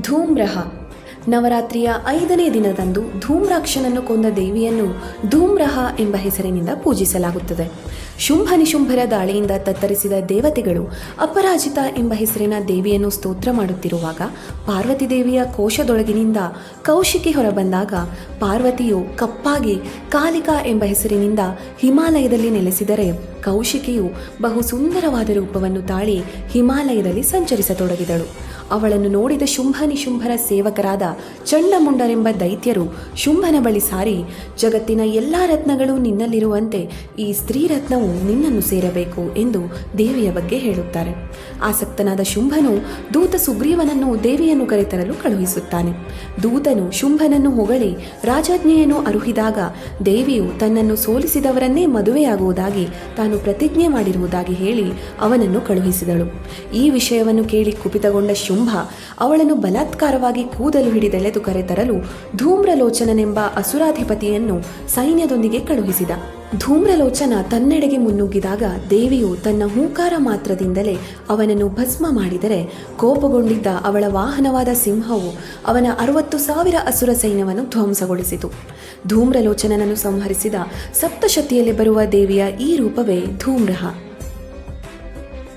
ಧೂಮ್ರಹ. ನವರಾತ್ರಿಯ ಐದನೇ ದಿನದಂದು ಧೂಮ್ರಾಕ್ಷನನ್ನು ಕೊಂದ ದೇವಿಯನ್ನು ಧೂಮ್ರಹ ಎಂಬ ಹೆಸರಿನಿಂದ ಪೂಜಿಸಲಾಗುತ್ತದೆ. ಶುಂಭ ನಿಶುಂಭರ ದಾಳಿಯಿಂದ ತತ್ತರಿಸಿದ ದೇವತೆಗಳು ಅಪರಾಜಿತ ಎಂಬ ಹೆಸರಿನ ದೇವಿಯನ್ನು ಸ್ತೋತ್ರ ಮಾಡುತ್ತಿರುವಾಗ ಪಾರ್ವತಿ ದೇವಿಯ ಕೋಶದೊಳಗಿನಿಂದ ಕೌಶಿಕಿ ಹೊರಬಂದಾಗ ಪಾರ್ವತಿಯು ಕಪ್ಪಾಗಿ ಕಾಲಿಕಾ ಎಂಬ ಹೆಸರಿನಿಂದ ಹಿಮಾಲಯದಲ್ಲಿ ನೆಲೆಸಿದರೆ ಕೌಶಿಕಿಯು ಬಹು ಸುಂದರವಾದ ರೂಪವನ್ನು ತಾಳಿ ಹಿಮಾಲಯದಲ್ಲಿ ಸಂಚರಿಸತೊಡಗಿದಳು. ಅವಳನ್ನು ನೋಡಿದ ಶುಂಭ ನಿಶುಂಭರ ಸೇವಕರಾದ ಚಂಡಮುಂಡರೆಂಬ ದೈತ್ಯರು ಶುಂಭನ ಬಳಿ ಸಾರಿ, ಜಗತ್ತಿನ ಎಲ್ಲ ರತ್ನಗಳು ನಿನ್ನಲ್ಲಿರುವಂತೆ ಈ ಸ್ತ್ರೀ ರತ್ನವು ನಿನ್ನನ್ನು ಸೇರಬೇಕು ಎಂದು ದೇವಿಯ ಬಗ್ಗೆ ಹೇಳುತ್ತಾರೆ. ಆಸಕ್ತನಾದ ಶುಂಭನು ದೂತ ಸುಗ್ರೀವನನ್ನು ದೇವಿಯನ್ನು ಕರೆತರಲು ಕಳುಹಿಸುತ್ತಾನೆ. ದೂತನು ಶುಂಭನನ್ನು ಹೊಗಳಿ ರಾಜಾಜ್ಞೆಯನ್ನು ಅರುಹಿದಾಗ ದೇವಿಯು ತನ್ನನ್ನು ಸೋಲಿಸಿದವರನ್ನೇ ಮದುವೆಯಾಗುವುದಾಗಿ ತಾನು ಪ್ರತಿಜ್ಞೆ ಮಾಡಿರುವುದಾಗಿ ಹೇಳಿ ಅವನನ್ನು ಕಳುಹಿಸಿದಳು. ಈ ವಿಷಯವನ್ನು ಕೇಳಿ ಕುಪಿತಗೊಂಡ ಶುಂಭ ಅವಳನ್ನು ಬಲಾತ್ಕಾರವಾಗಿ ಕೂದಲು ಹಿಡಿದೆಳೆದು ಕರೆತರಲು ಧೂಮ್ರಲೋಚನನೆಂಬ ಅಸುರಾಧಿಪತಿಯನ್ನು ಸೈನ್ಯದೊಂದಿಗೆ ಕಳುಹಿಸಿದ. ಧೂಮ್ರಲೋಚನ ತನ್ನೆಡೆಗೆ ಮುನ್ನುಗ್ಗಿದಾಗ ದೇವಿಯು ತನ್ನ ಹೂಕಾರ ಮಾತ್ರದಿಂದಲೇ ಅವನನ್ನು ಭಸ್ಮ ಮಾಡಿದರೆ ಕೋಪಗೊಂಡಿದ್ದ ಅವಳ ವಾಹನವಾದ ಸಿಂಹವು ಅವನ ಅರವತ್ತು ಸಾವಿರ ಅಸುರ ಸೈನ್ಯವನ್ನು ಧ್ವಂಸಗೊಳಿಸಿತು. ಧೂಮ್ರಲೋಚನನನ್ನು ಸಂಹರಿಸಿದ ಸಪ್ತಶತಿಯಲ್ಲಿ ಬರುವ ದೇವಿಯ ಈ ರೂಪವೇ ಧೂಮ್ರಹ.